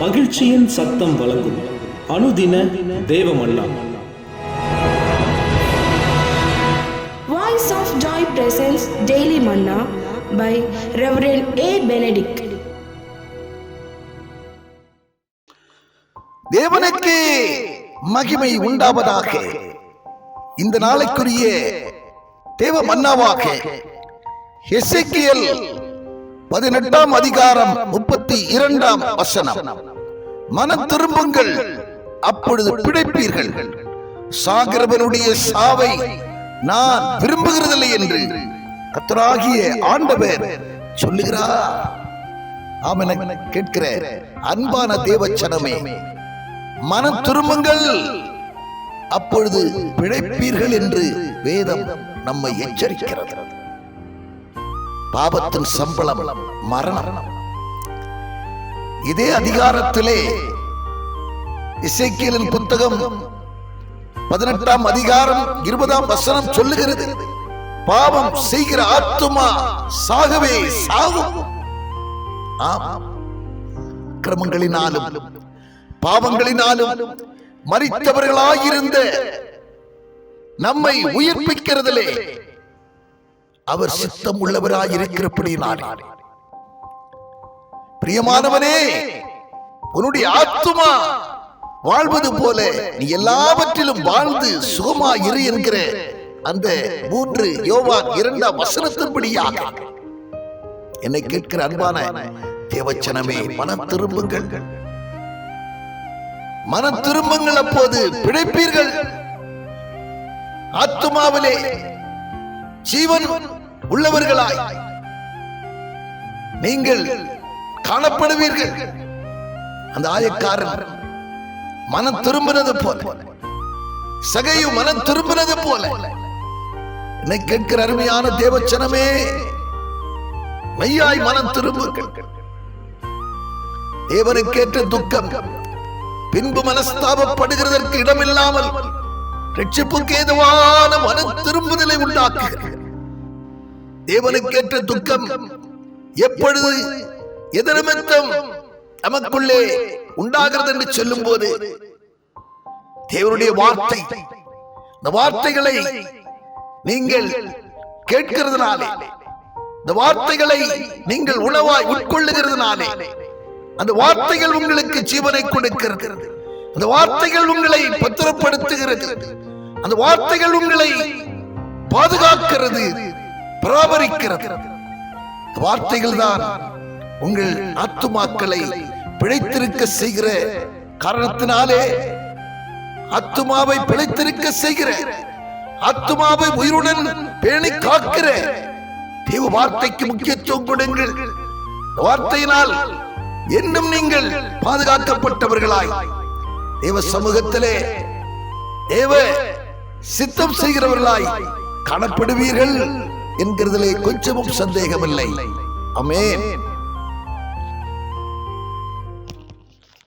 மகிழ்ச்சியின் சத்தம் வழங்கும். அனுதின தேவமல்லா Voice of Joy presents Daily Manna by Reverend A. Benedict. தேவனுக்கு மகிமை உண்டாவதாக. இந்த நாளைக்குரிய தேவ மன்னாவாக. எசேக்கியேல் பதினெட்டாம் அதிகாரம் முப்பத்தி இரண்டாம் வசனம். மனம் திரும்புங்கள். அப்பொழுது பிழைப்பீர்கள் சாகிறவனுடைய சாவை நான் விரும்புகிறதில்லை என்று கத்தராகிய ஆண்டவர் சொல்லுகிறார். ஆமென கேட்கிற அன்பான தேவச்சனமே மனம் திரும்புங்கள். அப்பொழுது பிழைப்பீர்கள் என்று வேதம் நம்மை எச்சரிக்கிறது. பாவத்தின் சம்பளம் மரணம். இதே அதிகாரத்திலே இசைக்கியலின் புத்தகம் பதினெட்டாம் அதிகாரம் இருபதாம் வசனம் சொல்லுகிறது. பாவம் செய்கிற ஆத்துமா சாகவே சாகும். கிரமங்களினாலும் பாவங்களினாலும் மறித்தவர்களாயிருந்த நம்மை உயிர்ப்பிக்கிறதிலே அவர் சித்தம் உள்ளவராயிருக்கிறபடினாலே பிரியமானவனே உன்னுடைய ஆத்துமா வாழ்வது போல நீ எல்லாவற்றிலும் வாழ்ந்து சுகமா இரு என்கிற அந்த மூன்று யோவான் இரண்டாம் வசனத்தின்படியாக என்னை கேட்கிற அன்பான தேவச்சனமே மனம் திரும்புங்கள். மனம் திரும்புங்கள் அப்போது பிழைப்பீர்கள். ஆத்துமாவிலே ஜீவன் உள்ளவர்களாய் நீங்கள் காணப்படுவீர்கள். அந்த ஆயக்காரன் மனம் திரும்பினது போல சகையு மனம் திரும்பினது போல என்னை கேட்கிற அருமையான தேவச்சனமே மெய்யாய் மனம் திரும்புங்கள். தேவனுக்கேற்ற துக்கம் பின்பு மனஸ்தாபப்படுகிறதற்கு இடமில்லாமல் ரட்சிப்புக்கு ஏதுவான மன திரும்புதலை உண்டாக்குகிறது. தேவனுக்கேற்ற துக்கம் எப்பொழுது எதிர்மித்தம் நமக்குள்ளே உண்டாகிறது என்று சொல்லும் போது தேவனுடைய வார்த்தை இந்த வார்த்தைகளை நீங்கள் கேட்கிறதுனாலே இந்த வார்த்தைகளை நீங்கள் உணவாய் உட்கொள்ளுகிறதுனாலே அந்த வார்த்தைகள் உங்களுக்கு ஜீவனை கொடுக்கிறது. அந்த வார்த்தைகள் உங்களை பத்திரப்படுத்துகிறது. அந்த வார்த்தைகள் உங்களை பாதுகாக்கிறது பராமரிக்கிறது. வார்த்தைகள் தான் உங்கள் ஆத்துமாக்களை பிழைத்திருக்க செய்கிற காரணத்தினாலே ஆத்துமாவை பிழைத்திருக்க செய்கிற ஆத்துமாவை உயிருடன் பேணி காக்கிற தேவ வார்த்தைக்கு முக்கியத்துவம் கொடுங்கள். வார்த்தையினால் இன்னும் நீங்கள் பாதுகாக்கப்பட்டவர்களாய். தேவ சமூகத்திலே தேவ சித்தம் செய்கிறவர்களாய் காணப்படுவீர்கள் என்கிறதிலே கொஞ்சமும் சந்தேகமில்லை. அமேன்